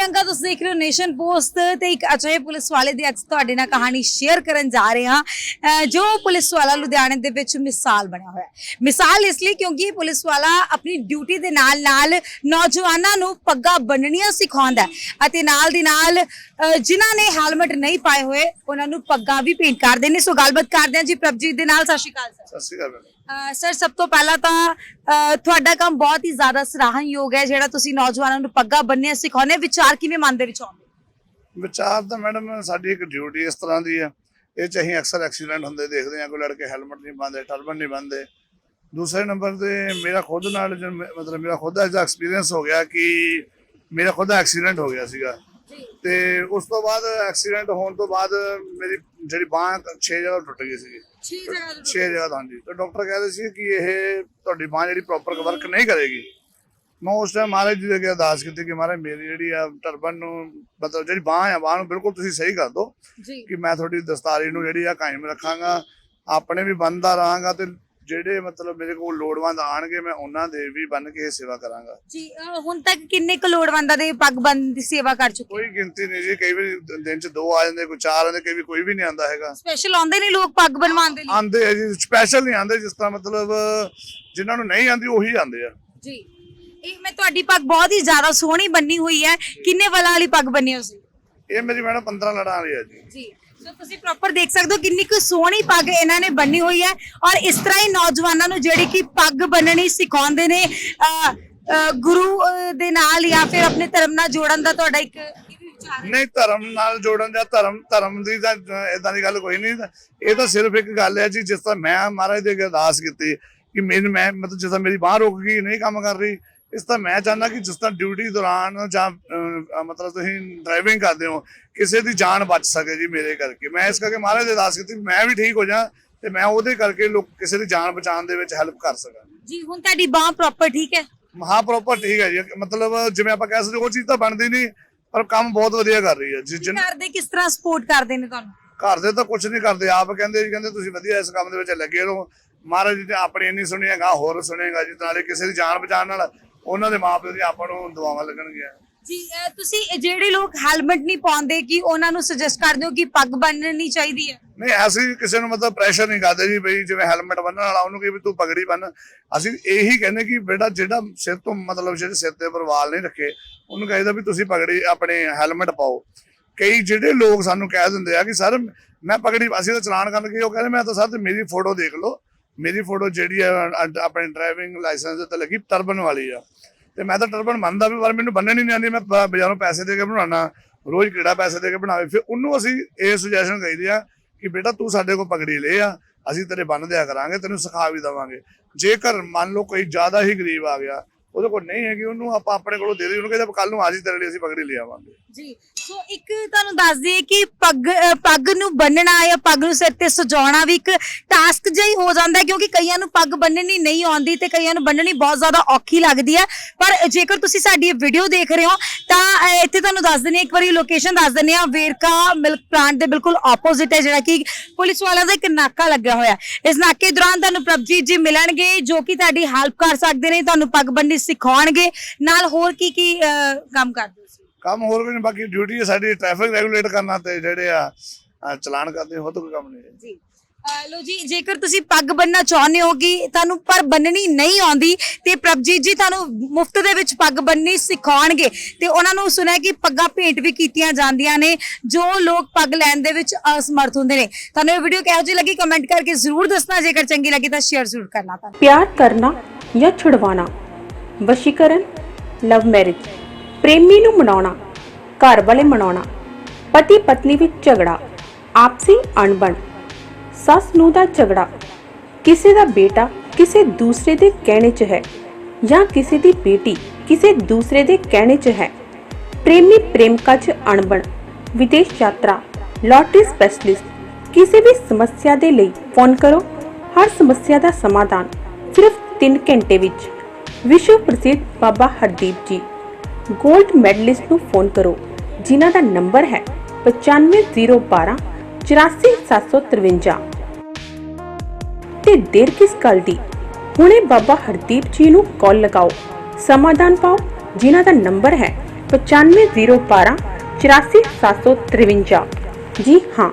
ਪ੍ਰਿਯੰਕਾ, ਤੁਸੀਂ ਦੇਖ ਰਹੇ ਹੋ ਨੇਸ਼ਨ ਪੋਸਟ ਤੇ ਇੱਕ ਅਜਿਹੇ ਪੁਲਿਸ ਵਾਲੇ ਦੀ ਅੱਜ ਤੁਹਾਡੇ ਨਾਲ ਕਹਾਣੀ ਸ਼ੇਅਰ ਕਰਨ ਜਾ ਰਹੇ ਹਾਂ। ਜੋ ਪੁਲਿਸ ਵਾਲਾ ਲੁਧਿਆਣੇ ਦੇ ਵਿੱਚ ਮਿਸਾਲ ਬਣਿਆ ਹੋਇਆ ਹੈ। ਮਿਸਾਲ ਇਸ ਲਈ ਕਿਉਂਕਿ ਪੁਲਿਸ ਵਾਲਾ ਆਪਣੀ ਡਿਊਟੀ ਦੇ ਨਾਲ ਨਾਲ ਨੌਜਵਾਨਾਂ ਨੂੰ ਪੱਗਾਂ ਬੰਨਣੀਆਂ ਸਿਖਾਉਂਦਾ ਹੈ ਅਤੇ ਨਾਲ ਦੀ ਨਾਲ, ਅਹ ਜਿਨ੍ਹਾਂ ਨੇ ਹੈਲਮਟ ਨਹੀਂ ਪਾਏ ਹੋਏ, ਉਹਨਾਂ ਨੂੰ ਪੱਗਾਂ ਵੀ ਪੇਂਟ ਕਰਦੇ ਨੇ ਸੋ ਗੱਲਬਾਤ ਕਰਦੇ ਹਾਂ ਜੀ ਪ੍ਰਭਜੀਤ ਦੇ ਨਾਲ। ਸਤਿ ਸ਼੍ਰੀ ਅਕਾਲ, ਸਰ। ਸਤਿ ਸ਼੍ਰੀ ਅਕਾਲ ਸਰ ਸਭ ਤੋਂ ਪਹਿਲਾਂ ਤਾਂ ਤੁਹਾਡਾ ਕੰਮ ਬਹੁਤ ਹੀ ਜ਼ਿਆਦਾ ਸਰਾਹਨਯੋਗ ਹੈ ਜਿਹੜਾ ਤੁਸੀਂ ਨੌਜਵਾਨਾਂ ਨੂੰ ਪੱਗਾਂ ਬੰਨ੍ਹਣੀਆਂ ਸਿਖਾਉਂਦੇ ਹੋ। ਵਿਚਾਰ ਕਿਵੇਂ ਮਨ ਦੇ ਵਿੱਚ ਆਉਂਦੇ? ਵਿਚਾਰ ਤਾਂ ਮੈਡਮ ਸਾਡੀ ਇੱਕ ਡਿਊਟੀ ਇਸ ਤਰ੍ਹਾਂ ਦੀ ਹੈ ਇਹ ਚ ਅਸੀਂ ਅਕਸਰ ਐਕਸੀਡੈਂਟ ਹੁੰਦੇ ਦੇਖਦੇ ਹਾਂ ਕੋਈ ਲੜਕੇ ਹੈਲਮਟ ਨਹੀਂ ਪਾਉਂਦੇ ਟਰਬਨ ਨਹੀਂ ਬੰਨਦੇ ਦੂਸਰੇ ਨੰਬਰ ਤੇ ਮੇਰਾ ਖੁਦ ਨਾਲ ਮਤਲਬ ਮੇਰਾ ਖੁਦ ਦਾ ਐਕਸਪੀਰੀਅੰਸ ਹੋ ਗਿਆ ਕਿ ਮੇਰਾ ਖੁਦ ਦਾ ਐਕਸੀਡੈਂਟ ਹੋ ਗਿਆ ਸੀਗਾ। ਤੇ ਉਸ ਤੋਂ ਬਾਅਦ ਐਕਸੀਡੈਂਟ ਹੋਣ ਤੋਂ ਬਾਅਦ ਮੇਰੀ ਜਿਹੜੀ ਬਾਂਹ 6 ਜਗ੍ਹਾ ਟੁੱਟ ਗਈ ਸੀਗੀ। 6 ਜਗ੍ਹਾ 6 ਜਗ੍ਹਾ ਤੋਂ ਹਾਂਜੀ। ਤੇ ਡਾਕਟਰ ਕਹਿੰਦੇ ਸੀ ਕਿ ਇਹ ਤੁਹਾਡੀ ਬਾਂਹ ਜਿਹੜੀ ਪ੍ਰੋਪਰ ਵਰਕ ਨਹੀਂ ਕਰੇਗੀ। ਮੈਂ ਉਸ ਟਾਈਮ ਮਹਾਰਾਜ ਜੀ ਦੇ ਅੱਗੇ ਅਰਦਾਸ ਕੀਤੀ ਕਿ ਮਹਾਰਾਜ ਮੇਰੀ ਜਿਹੜੀ ਆ ਟਰਬਨ ਨੂੰ ਮਤਲਬ ਜਿਹੜੀ ਬਾਂਹ ਆ ਬਾਂਹ ਨੂੰ ਬਿਲਕੁਲ ਤੁਸੀਂ ਸਹੀ ਕਰ ਦਿਓ ਕਿ ਮੈਂ ਤੁਹਾਡੀ ਦਸਤਾਰੀ ਨੂੰ ਜਿਹੜੀ ਆ ਕਾਇਮ ਰੱਖਾਂਗਾ ਆਪਣੇ ਵੀ ਬੰਨਦਾ ਰਹਾਂਗਾ ਤੇ ਜਿਹੜੇ ਮਤਲਬ ਮੇਰੇ ਕੋਲ ਲੋੜਵੰਦ ਆਣਗੇ ਮੈਂ ਉਹਨਾਂ ਦੇ ਵੀ ਬੰਨ ਕੇ ਸੇਵਾ ਕਰਾਂਗਾ। ਜੀ ਅਹ ਹੁਣ ਤੱਕ ਕਿੰਨੇ ਕੁ ਲੋੜਵੰਦਾਂ ਦੇ ਪੱਗ ਬੰਨ ਦੀ ਸੇਵਾ ਕਰ ਚੁੱਕੇ ਕੋਈ ਗਿਣਤੀ ਨਹੀਂ ਜੀ ਕਈ ਵਾਰੀ ਦਿਨ ਚ ਦੋ ਆ ਜਾਂਦੇ ਕੋਈ ਚਾਰ ਆਉਂਦੇ ਕਈ ਵਾਰੀ ਕੋਈ ਵੀ ਨਹੀਂ ਆਉਂਦਾ ਹੈਗਾ। ਸਪੈਸ਼ਲ ਆਉਂਦੇ ਨੇ ਲੋਕ ਪੱਗ ਬਣਵਾਉਣ ਦੇ ਲਈ? ਆਉਂਦੇ ਆ ਜੀ ਸਪੈਸ਼ਲ ਨਹੀਂ ਆਉਂਦੇ ਜਿਸ ਤਰ੍ਹਾਂ ਮਤਲਬ ਜਿਨ੍ਹਾਂ ਨੂੰ ਨਹੀਂ ਆਉਂਦੀ ਉਹੀ ਆਉਂਦੇ ਆ। ਜੀ। ਇਹ ਮੈਂ ਤੁਹਾਡੀ ਪੱਗ ਬਹੁਤ ਹੀ ਜ਼ਿਆਦਾ ਸੋਹਣੀ ਬੰਨੀ ਹੋਈ ਹੈ। ਕਿੰਨੇ ਵਾਲਾਂ ਵਾਲੀ ਪੱਗ ਬੰਨੀ ਹੋ ਸੀ ਇਹ ਮੇਰੀ ਮੈਡਮ 15 ਲੜਾਂ ਵਾਲੀ ਆ ਜੀ। ਜੀ। ਸੋ ਤੁਸੀਂ ਪ੍ਰੋਪਰ ਦੇਖ ਸਕਦੇ ਹੋ ਕਿੰਨੀ ਕੁ ਸੋਹਣੀ ਪੱਗ ਇਹਨਾਂ ਨੇ ਬੰਨੀ ਹੋਈ ਹੈ ਔਰ ਇਸ ਤਰ੍ਹਾਂ ਹੀ ਨੌਜਵਾਨਾਂ ਨੂੰ ਜਿਹੜੀ ਕਿ ਪੱਗ ਬੰਨਣੀ ਸਿਖਾਉਂਦੇ ਨੇ ਅਹ, ਅਹ, ਗੁਰੂ ਅਹ, ਦੇ ਨਾਲ ਜਾਂ ਫਿਰ ਆਪਣੇ ਧਰਮ ਨਾਲ ਜੋੜਨ ਦਾ ਤੁਹਾਡਾ ਇੱਕ ਇਹ ਵੀ ਵਿਚਾਰ ਹੈ? ਨਹੀਂ ਧਰਮ ਨਾਲ ਜੋੜਨ ਜਾਂ ਧਰਮ ਧਰਮ ਦੀ ਤਾਂ ਇਦਾਂ ਦੀ ਗੱਲ ਕੋਈ ਨਹੀਂ। ਇਹ ਤਾਂ ਸਿਰਫ ਇੱਕ ਗੱਲ ਹੈ ਜੀ ਜਿਸ ਤਰ੍ਹਾਂ ਮੈਂ ਮਹਾਰਾਜ ਦੇ ਅੱਗੇ ਅਰਦਾਸ ਕੀਤੀ ਕਿ ਮੈਨੂੰ ਮੈਂ ਮਤਲਬ ਜਿਸ ਤਰ੍ਹਾਂ ਮੇਰੀ ਬਾਂਹ ਰੁਕ ਗਈ ਨਹੀਂ ਕੰਮ ਕਰ ਰਹੀ ਇਸ ਤਰ੍ਹਾਂ ਮੈਂ ਚਾਹੁੰਦਾ ਕਿ ਜਿਸ ਤਰ੍ਹਾਂ ਡਿਊਟੀ ਦੌਰਾਨ ਜਾਂ ਮਤਲਬ ਤੁਸੀਂ ਡਰਾਈਵਿੰਗ ਕਰਦੇ ਹੋ ਕਿਸੇ ਦੀ ਜਾਨ ਬਚ ਸਕੇ ਜੀ ਮੇਰੇ ਕਰਕੇ। ਮੈਂ ਇਸ ਕਰਕੇ ਮਹਾਰਾਜ ਦੇ ਅਰਦਾਸ ਕੀਤੀ ਮੈਂ ਵੀ ਠੀਕ ਹੋ ਜਾ ਤੇ ਮੈਂ ਉਹਦੇ ਕਰਕੇ ਲੋਕ ਕਿਸੇ ਦੀ ਜਾਨ ਬਚਾਉਣ ਦੇ ਵਿੱਚ ਹੈਲਪ ਕਰ ਸਕਾਂ। ਜੀ ਹੁਣ ਤੁਹਾਡੀ ਬਾਹ ਪ੍ਰੋਪਰ ਠੀਕ ਹੈ? ਹਾਂ ਪ੍ਰੋਪਰ ਠੀਕ ਹੈ ਜੀ। ਮਤਲਬ ਜਿਵੇਂ ਆਪਾਂ ਕਹਿ ਸਕਦੇ ਉਹ ਚੀਜ਼ ਤਾਂ ਬਣਦੀ ਨਹੀਂ ਪਰ ਕੰਮ ਬਹੁਤ ਵਧੀਆ ਕਰ ਰਹੀ ਹੈ। ਜਿ- ਘਰ ਦੇ ਕਿਸ ਤਰ੍ਹਾਂ ਸਪੋਰਟ ਕਰਦੇ ਨੇ ਤੁਹਾਨੂੰ? ਘਰ ਦੇ ਤਾਂ ਕੁਝ ਨਹੀਂ ਕਰਦੇ ਆਪ ਕਹਿੰਦੇ ਜੀ ਕਹਿੰਦੇ ਤੁਸੀਂ ਵਧੀਆ ਇਸ ਕੰਮ ਦੇ ਵਿੱਚ ਲੱਗੇ ਰਹੋ। ਮਹਾਰਾਜ ਜੀ ਆਪਣੀ ਇੰਨੀ ਸੁਣੀ ਹੈਗਾ ਹੋਰ ਸੁਣੇਗਾ ਜੀ ਨਾਲੇ ਕਿਸੇ ਦੀ ਜਾਨ ਬਚਾਉਣ ਨਾਲ ਉਹਨਾਂ ਦੇ ਮਾਪਿਓ ਦੀ ਆਪਾਂ ਨੂੰ ਦੁਆਵਾਂ ਲੱਗਣਗੀਆਂ। ਜੀ ਅਹ, ਤੁਸੀਂ ਇਹ ਜਿਹੜੇ ਲੋਕ ਹੈਲਮਟ ਨਹੀਂ ਪਾਉਂਦੇ ਕਿ ਉਹਨਾਂ ਨੂੰ ਸੁਜੈਸਟ ਕਰਦੇ ਹੋ ਕਿ ਪੱਗ ਬੰਨਣੀ ਚਾਹੀਦੀ ਹੈ? ਨਹੀਂ ਅਸੀਂ ਕਿਸੇ ਨੂੰ ਮਤਲਬ ਪ੍ਰੈਸ਼ਰ ਨਹੀਂ ਕਰਦੇ ਜੀ ਬਈ ਜਿਵੇਂ ਹੈਲਮਟ ਬੰਨਣ ਵਾਲਾ ਉਹਨੂੰ ਕਹੇ ਵੀ ਤੂੰ ਪਗੜੀ ਬੰਨ ਅਸੀਂ ਇਹੀ ਕਹਿੰਦੇ ਕਿ ਬੇਟਾ ਜਿਹੜਾ ਸਿਰ ਤੋਂ ਮਤਲਬ ਜਿਹੜੇ ਸਿਰ ਤੇ ਪਰ ਵਾਲ ਨਹੀਂ ਰੱਖੇ ਉਹਨੂੰ ਕਹਿੰਦਾ ਵੀ ਤੁਸੀਂ ਪਗੜੀ ਆਪਣੇ ਹੈਲਮਟ ਪਾਓ। ਕਈ ਜਿਹੜੇ ਲੋਕ ਸਾਨੂੰ ਕਹਿ ਦਿੰਦੇ ਆ ਕਿ ਸਰ ਮੈਂ ਪਗੜੀ ਅਸੀਂ ਤਾਂ ਚਲਾਨ ਕਰਨ ਗਏ ਉਹ ਕਹਿੰਦੇ ਮੈਂ ਤਾਂ ਸਰ ਤੇ ਮੇਰੀ ਫੋਟੋ ਦੇਖ ਲਓ। ਮੇਰੀ ਫੋਟੋ ਜਿਹੜੀ ਆ ਆਪਣੇ ਡਰਾਈਵਿੰਗ ਲਾਇਸੈਂਸ ਤੇ ਲੱਗੀ ਟਰਬਨ ਵਾਲੀ ਆ। ਤੇ ਮੈਂ ਤਾਂ ਟਰਬਨ ਮੰਨਦਾ ਵੀ, ਪਰ ਮੈਨੂੰ ਬੰਨਣੀ ਨਹੀਂ ਆਉਂਦੀ, ਮੈਂ ਬਜ਼ਾਰੋਂ ਪੈਸੇ ਦੇ ਕੇ ਬਣਾਉਣਾ, ਰੋਜ਼ ਕਿਹੜਾ ਪੈਸੇ ਦੇ ਕੇ ਬਣਾਵੇ। ਫਿਰ ਉਹਨੂੰ ਅਸੀਂ ਇਹ ਸੁਜੈਸ਼ਨ ਕਹੀਦੀ ਆ ਕਿ ਬੇਟਾ ਤੂੰ ਸਾਡੇ ਕੋਲ ਪਗੜੀ ਲੈ ਆ, ਅਸੀਂ ਤੇਰੇ ਬੰਨ ਦਿਆ ਕਰਾਂਗੇ, ਤੈਨੂੰ ਸਿਖਾ ਵੀ ਦਵਾਂਗੇ। ਜੇਕਰ ਮੰਨ ਲਓ ਕੋਈ ਜ਼ਿਆਦਾ ਹੀ ਗਰੀਬ ਆ ਗਿਆ ਉਹਦੇ ਕੋਲ ਨਹੀਂ ਹੈਗੀ, ਉਹਨੂੰ ਆਪਾਂ ਆਪਣੇ ਕੋਲੋਂ ਦੇ ਦੇ, ਉਹਨੂੰ ਕਹਿੰਦੇ ਕੱਲ ਨੂੰ ਆ ਤੇਰੇ ਲਈ ਅਸੀਂ ਪਗੜੀ ਲੈ ਆਵਾਂਗੇ। ਜੀ, ਸੋ ਇੱਕ ਤੁਹਾਨੂੰ ਦੱਸ ਦਈਏ ਕਿ ਪੱਗ ਪੱਗ ਨੂੰ ਬੰਨਣਾ ਜਾਂ ਪੱਗ ਨੂੰ ਸਿਰ ਤੇ ਸਜਾਉਣਾ ਵੀ ਇੱਕ ਟਾਸਕ ਜਿਹਾ ਹੋ ਜਾਂਦਾ ਕਿਉਂਕਿ ਕਈਆਂ ਨੂੰ ਪੱਗ ਬੰਨਣੀ ਨਹੀਂ ਆਉਂਦੀ ਤੇ ਕਈਆਂ ਨੂੰ ਬੰਨਣੀ ਬਹੁਤ ਜ਼ਿਆਦਾ ਔਖੀ ਲੱਗਦੀ ਹੈ। ਪਰ ਜੇਕਰ ਤੁਸੀਂ ਸਾਡੀ ਇਹ ਵੀਡੀਓ ਦੇਖ ਰਹੇ ਹੋ ਤਾਂ ਇੱਥੇ ਤੁਹਾਨੂੰ ਦੱਸ ਦਿੰਦੇ ਇੱਕ ਵਾਰੀ ਲੋਕੇਸ਼ਨ ਦੱਸ ਦਿੰਦੇ ਹਾਂ ਵੇਰਕਾ ਮਿਲਕ ਪਲਾਂਟ ਦੇ ਬਿਲਕੁਲ ਆਪੋਜ਼ਿਟ ਹੈ ਜਿਹੜਾ ਕਿ ਪੁਲਿਸ ਵਾਲਿਆਂ ਦਾ ਇੱਕ ਨਾਕਾ ਲੱਗਿਆ ਹੋਇਆ। ਇਸ ਨਾਕੇ ਦੌਰਾਨ ਤੁਹਾਨੂੰ ਪ੍ਰਭਜੀਤ ਜੀ ਮਿਲਣਗੇ ਜੋ ਕਿ ਤੁਹਾਡੀ ਹੈਲਪ ਕਰ ਸਕਦੇ ਨੇ ਤੁਹਾਨੂੰ ਪੱਗ ਬੰਨਣੀ ਸਿਖਾਉਣਗੇ ਨਾਲ ਹੋਰ ਕੀ ਕੀ ਕੰਮ ਕਰਦੇ ਹੋ ਤੁਸੀਂ? ਕੰਮ ਹੋਰ ਕੋਈ ਨਹੀਂ ਬਾਕੀ ਡਿਊਟੀ ਸਾਡੀ ਟ੍ਰੈਫਿਕ ਰੈਗੂਲੇਟ ਕਰਨਾ ਤੇ ਜਿਹੜੇ ਆ ਚਲਾਨ ਕਰਦੇ ਹੋ ਤਾਂ ਕੋਈ ਕੰਮ ਨਹੀਂ ਜੀ ਲੋ ਜੀ, ਜੇਕਰ ਤੁਸੀਂ ਪੱਗ ਬੰਨਣਾ ਚਾਹੁੰਦੇ ਹੋ ਕਿ ਤੁਹਾਨੂੰ ਪਰ ਬੰਨਣੀ ਨਹੀਂ ਆਉਂਦੀ, ਤੇ ਪ੍ਰਭਜੀਤ ਜੀ ਤੁਹਾਨੂੰ ਮੁਫਤ ਦੇ ਵਿੱਚ ਪੱਗ ਬੰਨਣੀ ਸਿਖਾਉਣਗੇ। ਤੇ ਉਹਨਾਂ ਨੂੰ ਸੁਣਿਆ ਕਿ ਪੱਗਾਂ ਭੇਟ ਵੀ ਕੀਤੀਆਂ ਜਾਂਦੀਆਂ ਨੇ, ਜੋ ਲੋਕ ਪੱਗ ਲੈਣ ਦੇ ਵਿੱਚ ਅਸਮਰਥ ਹੁੰਦੇ ਨੇ। ਤੁਹਾਨੂੰ ਇਹ ਵੀਡੀਓ ਕਿਹੋ ਜਿਹੀ ਲੱਗੀ? ਕਮੈਂਟ ਕਰਕੇ ਜ਼ਰੂਰ ਦੱਸਣਾ। ਜੇਕਰ ਚੰਗੀ ਲੱਗੀ ਤਾਂ ਸ਼ੇਅਰ ਜ਼ਰੂਰ ਕਰਨਾ ਤਾਂ। ਪਿਆਰ ਕਰਨਾ ਜਾਂ ਛੁਡਵਾਉਣਾ? ਵਸ਼ੀਕਰਨ ਲਵ ਮੈਰਿਜ ਪ੍ਰੇਮੀ ਨੂੰ ਮਨਾਉਣਾ, ਘਰ ਵਾਲੇ ਮਨਾਉਣਾ ਪਤੀ ਪਤਨੀ ਵਿੱਚ ਝਗੜਾ, ਆਪਸੀ ਅਣਬਣ। ਸੱਸ ਨੂੰ ਦਾ ਝਗੜਾ। ਕਿਸੇ ਦਾ ਬੇਟਾ ਕਿਸੇ ਦੂਸਰੇ ਦੇ ਕਹਿਣੇ 'ਚ ਹੈ ਜਾਂ ਕਿਸੇ ਦੀ ਬੇਟੀ ਕਿਸੇ ਦੂਸਰੇ ਦੇ ਕਹਿਣੇ 'ਚ ਹੈ। ਪ੍ਰੇਮੀ ਪ੍ਰੇਮਿਕਾ 'ਚ ਅਣਬਣ, ਵਿਦੇਸ਼ ਯਾਤਰਾ ਲਾਟਰੀ ਸਪੈਸ਼ਲਿਸਟ ਕਿਸੇ ਵੀ ਸਮੱਸਿਆ ਦੇ ਲਈ ਫੋਨ ਕਰੋ। ਹਰ ਸਮੱਸਿਆ ਦਾ ਸਮਾਧਾਨ ਸਿਰਫ 3 ਘੰਟੇ ਵਿੱਚ। ਵਿਸ਼ਵ ਪ੍ਰਸਿੱਧ ਬਾਬਾ ਹਰਦੀਪ ਜੀ 골ਡ ਮੈਡਲਿਸਟ ਨੂੰ ਫੋਨ ਕਰੋ, ਜਿਨ੍ਹਾਂ ਦਾ ਨੰਬਰ ਹੈ 95012 84753 ਤੇ ਦੇਰ ਕਿਸ ਗੱਲ ਦੀ? ਹੁਣੇ ਬਾਬਾ ਹਰਦੀਪ ਜੀ ਨੂੰ ਕਾਲ ਲਗਾਓ। ਸਮਾਧਾਨ ਪਾਓ, ਜਿਨ੍ਹਾਂ ਦਾ ਨੰਬਰ ਹੈ 95012 84753 ਜੀ ਹਾਂ।